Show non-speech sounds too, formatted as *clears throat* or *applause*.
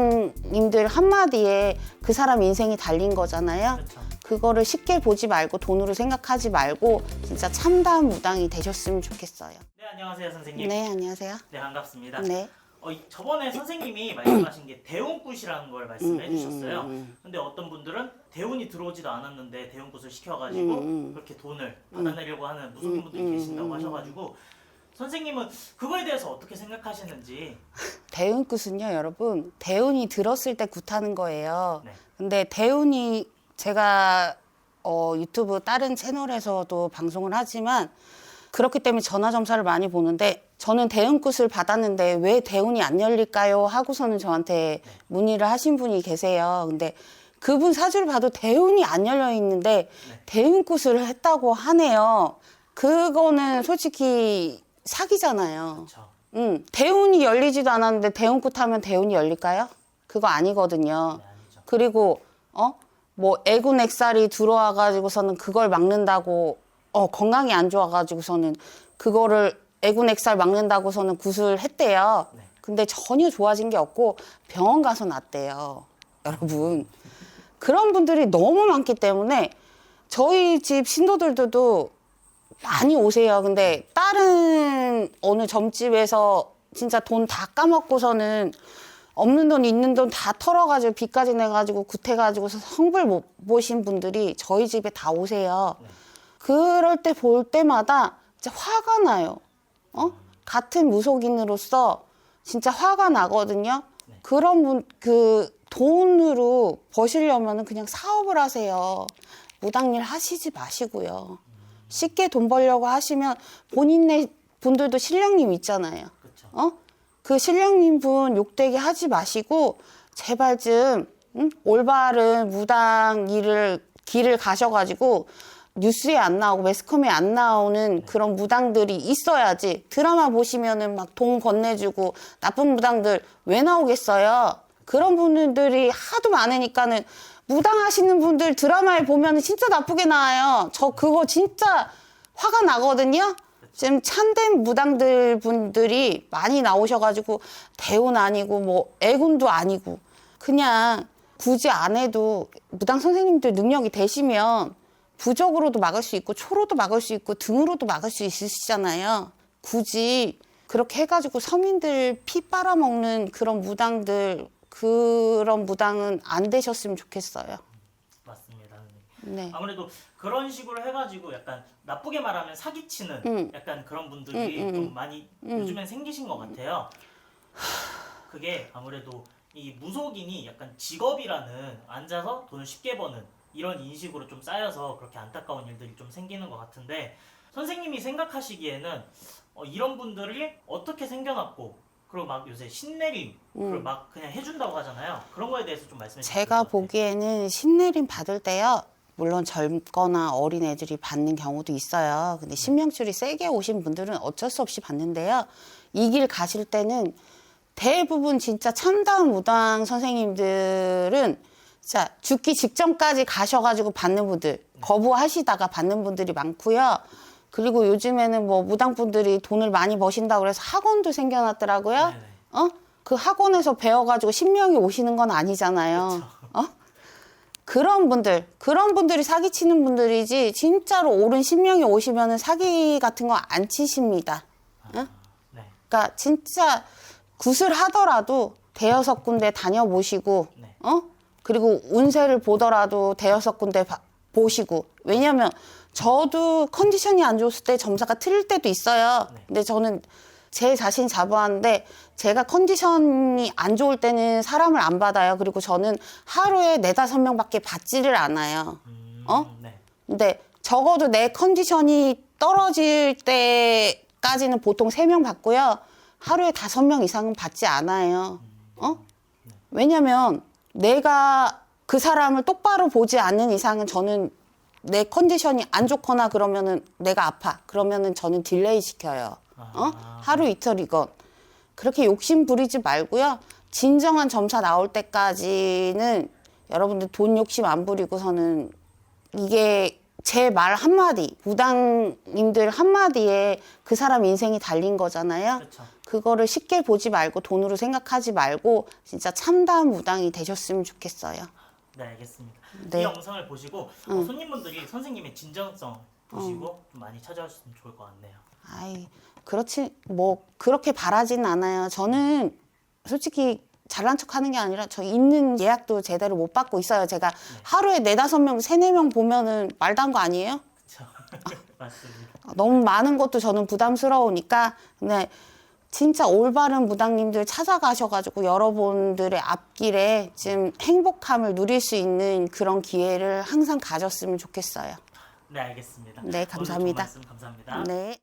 무당님들 한마디에 그 사람 인생이 달린 거잖아요. 그렇죠. 그거를 쉽게 보지 말고 돈으로 생각하지 말고 진짜 참다운 무당이 되셨으면 좋겠어요. 네 안녕하세요 선생님. 네, 안녕하세요. 네, 반갑습니다. 네. 어, 이- 저번에 선생님이 *clears throat* 말씀하신 게 대운굿이라는 걸 말씀해 음, 음, 주셨어요. 음, 음. 근데 어떤 분들은 대운이 들어오지도 않았는데 대운굿을 시켜가지고 음, 음. 그렇게 돈을 받아내려고 하는 무서운 분들이 음, 계신다고. 하셔가지고 선생님은 그거에 대해서 어떻게 생각하시는지 대운굿은요, 여러분. 대운이 들었을 때 굿하는 거예요. 네. 근데 대운이 제가 어, 유튜브 다른 채널에서도 방송을 하지만 그렇기 때문에 전화 점사를 많이 보는데 저는 대운굿을 받았는데 왜 대운이 안 열릴까요? 하고서는 저한테 문의를 하신 분이 계세요. 근데 그분 사주를 봐도 대운이 안 열려 있는데 네. 대운굿을 했다고 하네요. 그거는 솔직히 사기잖아요. 그렇죠. 음, 대운이 열리지도 않았는데 대운굿 하면 대운이 열릴까요? 그거 아니거든요. 네, 아니죠. 그리고 어? 뭐 애군 액살이 들어와 가지고서는 그걸 막는다고 어 건강이 안 좋아 가지고서는 그거를 애군 액살 막는다고서는 굿을 했대요. 네. 근데 전혀 좋아진 게 없고 병원 가서 났대요. *laughs* 여러분. 그런 분들이 너무 많기 때문에 저희 집 신도들도 많이 오세요. 근데 다른 어느 점집에서 진짜 돈 다 까먹고서는 없는 돈 있는 돈 다 털어가지고 빚까지 내가지고 구태가지고서 성불 못 보신 분들이 저희 집에 다 오세요. 네. 그럴 때 볼 때마다 진짜 화가 나요. 어? 같은 무속인으로서 진짜 화가 나거든요. 네. 그런 분, 그 돈으로 버시려면 그냥 사업을 하세요. 무당일 하시지 마시고요. 쉽게 돈 벌려고 하시면 본인네 분들도 신령님 있잖아요. 어? 그 신령님 분 욕되게 하지 마시고 제발 좀 응? 올바른 무당 일을 길을 가셔가지고 뉴스에 안 나오고 매스컴에 안 나오는 그런 무당들이 있어야지 드라마 보시면은 막 돈 건네주고 나쁜 무당들 왜 나오겠어요? 그런 분들이 하도 많으니까는 무당하시는 분들 드라마에 보면은 진짜 나쁘게 나와요. 저 그거 진짜 화가 나거든요. 지금 참된 무당들 분들이 많이 나오셔가지고 대운 아니고 뭐 애군도 아니고 그냥 굳이 안 해도 무당 선생님들 능력이 되시면 부적으로도 막을 수 있고 초로도 막을 수 있고 등으로도 막을 수 있으시잖아요. 굳이 그렇게 해가지고 서민들 피 빨아먹는 그런 무당들 그런 무당은 안 되셨으면 좋겠어요. 맞습니다. 네. 아무래도 그런 식으로 해가지고 약간 나쁘게 말하면 사기치는 음. 약간 그런 분들이 음, 음, 좀 많이 요즘엔 생기신 것 같아요. 그게 아무래도 이 무속인이 약간 직업이라는 앉아서 돈을 쉽게 버는 이런 인식으로 좀 쌓여서 그렇게 안타까운 일들이 좀 생기는 것 같은데 선생님이 생각하시기에는 어, 이런 분들이 어떻게 생겨났고 그리고 막 요새 신내림 그걸 막 그냥 해준다고 하잖아요. 그런 거에 대해서 좀 말씀해 주세요. 음. 제가 보기에는 신내림 받을 때요. 물론 젊거나 어린 애들이 받는 경우도 있어요. 근데 신명줄이 세게 오신 분들은 어쩔 수 없이 받는데요. 이 길 가실 때는 대부분 진짜 참다운 무당 선생님들은 자 죽기 직전까지 가셔가지고 받는 분들 거부하시다가 받는 분들이 많고요. 그리고 요즘에는 뭐 무당분들이 돈을 많이 버신다고 그래서 학원도 생겨났더라고요. 네네. 어? 그 학원에서 배워가지고 신명이 오시는 건 아니잖아요. 어? 그런 분들, 그런 분들이 사기치는 분들이지, 진짜로 옳은 신명이 오시면은 사기 같은 거 안 치십니다. 어? 네. 그러니까 진짜 굿을 하더라도 대여섯 군데 다녀보시고, 네. 어? 그리고 운세를 보더라도 대여섯 군데 봐- 보시고. 왜냐면 저도 컨디션이 안 좋을 때 점사가 틀릴 때도 있어요. 네. 근데 저는 제 자신 자부하는데 제가 컨디션이 안 좋을 때는 사람을 안 받아요. 그리고 저는 하루에 네다섯 명밖에 받지를 않아요. 음, 어? 네. 근데 적어도 내 컨디션이 떨어질 때까지는 보통 세 명 받고요. 하루에 다섯 명 이상은 받지 않아요. 어? 왜냐면 내가 그 사람을 똑바로 보지 않는 이상은 저는 내 컨디션이 안 좋거나 그러면은 내가 아파. 그러면은 저는 딜레이 시켜요. 어? 아. 하루 이틀이건. 그렇게 욕심 부리지 말고요. 진정한 점사 나올 때까지는 여러분들 돈 욕심 안 부리고서는 이게 제 말 한마디, 무당님들 한마디에 그 사람 인생이 달린 거잖아요. 그렇죠. 그거를 쉽게 보지 말고 돈으로 생각하지 말고 진짜 참다운 무당이 되셨으면 좋겠어요. 네, 알겠습니다. 네. 이 영상을 보시고 어, 손님분들이 선생님의 진정성 보시고 어. 좀 많이 찾아주시면 좋을 것 같네요. 아이, 그렇지, 뭐, 그렇게 바라진 않아요. 저는 솔직히 잘난 척 하는 게 아니라 저 있는 예약도 제대로 못 받고 있어요. 제가 하루에 네다섯 명, 세네 명 보면은 안거 아니에요? 그렇죠. *laughs* 맞습니다. 너무 많은 것도 저는 부담스러우니까 근데 진짜 올바른 무당님들 찾아가셔가지고 여러분들의 앞길에 지금 행복함을 누릴 수 있는 그런 기회를 항상 가졌으면 좋겠어요. 네, 알겠습니다. 네, 오늘 좋은 감사합니다. 말씀 감사합니다. 네.